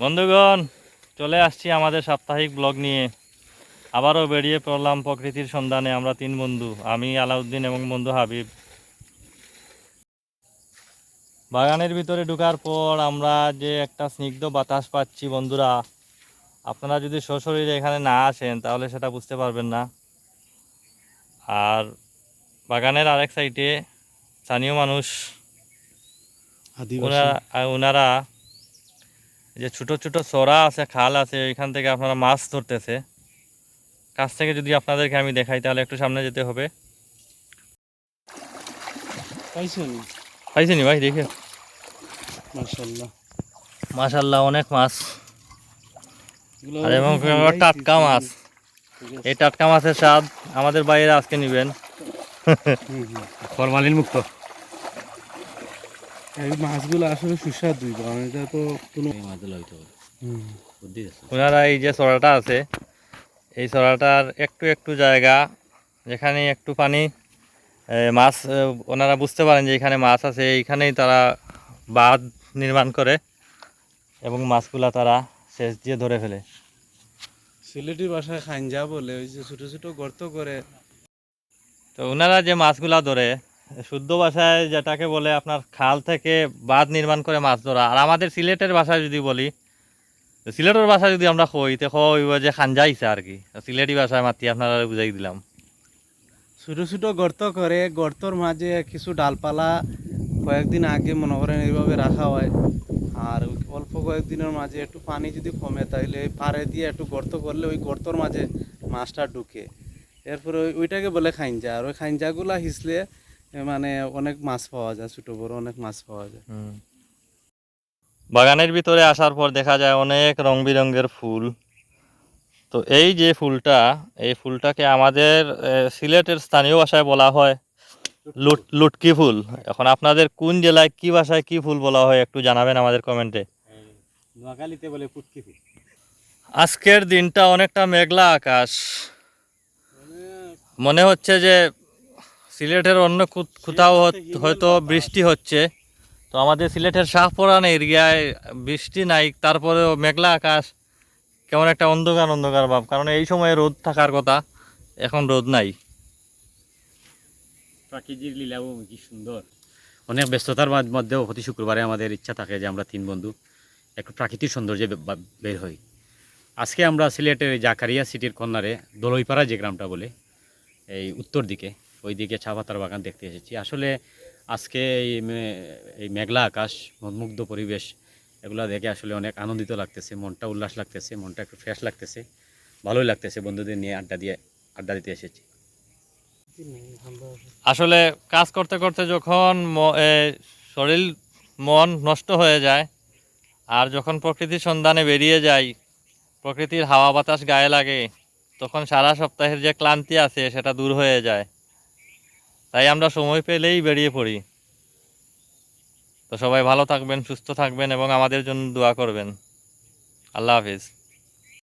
বন্ধুগণ চলে আসছি আমাদের সাপ্তাহিক ব্লগ নিয়ে। আবারও বেরিয়ে পড়লাম প্রকৃতির সন্ধানে আমরা তিন বন্ধু আমি আলাউদ্দিন এবং বন্ধু হাবিব। বাগানের ভিতরে ঢুকার পর আমরা যে একটা স্নিগ্ধ বাতাস পাচ্ছি বন্ধুরা। আপনারা যদি সশরীরে এখানে না আসেন তাহলে সেটা বুঝতে পারবেন না। আর বাগানের আরেক সাইডে স্থানীয় মানুষ ওনারা যে ছোট ছোট সরা আছে খাল আছে এখান থেকে আপনারা মাছ ধরতেছে। কাছ থেকে যদি আপনাদেরকে আমি দেখাই তাহলে একটু সামনে যেতে হবে। পাইছেন? ভাই দেখে। মাশাল্লাহ অনেক মাছ। আর এবং টাটকা মাছ। এই টাটকা মাছের স্বাদ আমাদের বাইরে আজকে নেবেন। ফরমালিন মুক্ত এই মাছগুলো আসলে সুস্বাদু কারণ এটা তো কোনো মাছগুলো হইতে পারে ওনারা এই যে সরাটা আছে এই সরাটার একটু একটু জায়গা যেখানে একটু পানি মাছ ওনারা বুঝতে পারেন যে এখানে মাছ আছে এইখানেই তারা বাঁধ নির্মাণ করে এবং মাছগুলা তারা শেষ দিয়ে ধরে ফেলে। সিলেটি ভাষায় খাঞ্জা বলে ওই যে ছোট ছোট গর্ত করে। তো ওনারা যে মাছগুলা ধরে শুদ্ধ ভাষায় যেটাকে বলে আপনার খাল থেকে বাঁধ নির্মাণ করে মাছ ধরা। আর আমাদের সিলেটের ভাষায় যদি বলি, সিলেটের ভাষায় যদি আমরা কই, তো কইব যে খাঞ্জাইছে আর কি। সিলেটি ভাষায় মাতি, আপনারা বুঝাই দিলাম। ছোটো ছোটো গর্ত করে, গর্তর মাঝে কিছু ডালপালা কয়েকদিন আগে মনে করেন এইভাবে রাখা হয়। আর অল্প কয়েকদিনের মাঝে একটু পানি যদি কমে তাহলে পাড়ে দিয়ে একটু গর্ত করলে ওই গর্তর মাঝে মাছটা ঢুকে। এরপরে ওইটাকে বলে খাইঞ্জা আর ওই খাইঞ্জাগুলা হিসলে মানে অনেক মাছ পাওয়া যায় ছোট বড় অনেক মাছ পাওয়া যায়। বাগানের ভিতরে আসার পর দেখা যায় অনেক রং বেরঙের ফুল। তো এই যে ফুলটা এই ফুলটাকে আমাদের সিলেটের স্থানীয় ভাষায় বলা হয় লুট লুটকি ফুল। এখন আপনাদের কোন জেলায় কি ভাষায় কি ফুল বলা হয় একটু জানাবেন আমাদের কমেন্টে। নোয়াখালীতে বলে পুটকি আজকের দিনটা অনেকটা মেঘলা আকাশ। মনে হচ্ছে যে সিলেটের অন্য কোথাও হত- হয়তো বৃষ্টি হচ্ছে। তো আমাদের সিলেটের শাহপুরান এরিয়ায় বৃষ্টি নাই তারপরেও মেঘলা আকাশ। কেমন একটা অন্ধকার অন্ধকার ভাব। কারণ এই সময় রোদ থাকার কথা এখন রোদ নাই। প্রাকৃতিক লীলাও কি সুন্দর। অনেক ব্যস্ততার মাঝ- মধ্যেও প্রতি শুক্রবারে আমাদের ইচ্ছা থাকে যে আমরা তিন বন্ধু একটু প্রাকৃতিক সৌন্দর্যে বের হই। আজকে আমরা সিলেটের জাকারিয়া সিটির কর্নারে দলইপাড়া যে গ্রামটা বলে এই উত্তর দিকে ওই দিকে চা পাতার বাগান দেখতে এসেছি। আসলে আজকে এই মেঘলা আকাশ মুগ্ধ পরিবেশ, এগুলো দেখে আসলে অনেক আনন্দিত লাগতেছে, মনটা উল্লাস লাগতেছে, মনটা একটু ফ্রেশ লাগতেছে, ভালোই লাগতেছে বন্ধুদের নিয়ে আড্ডা দিয়ে, আড্ডা দিতে এসেছি। আসলে কাজ করতে করতে যখন শরীর, মন নষ্ট হয়ে যায়, আর যখন প্রকৃতির সন্ধানে বেরিয়ে যাই, প্রকৃতির হাওয়া বাতাস গায়ে লাগে, তখন সারা সপ্তাহের যে ক্লান্তি আছে, সেটা দূর হয়ে যায়। তাই আমরা সময় পেলেই বেরিয়ে পড়ি। তো সবাই ভালো থাকবেন, সুস্থ থাকবেন এবং আমাদের জন্য দোয়া করবেন। আল্লাহ হাফিজ।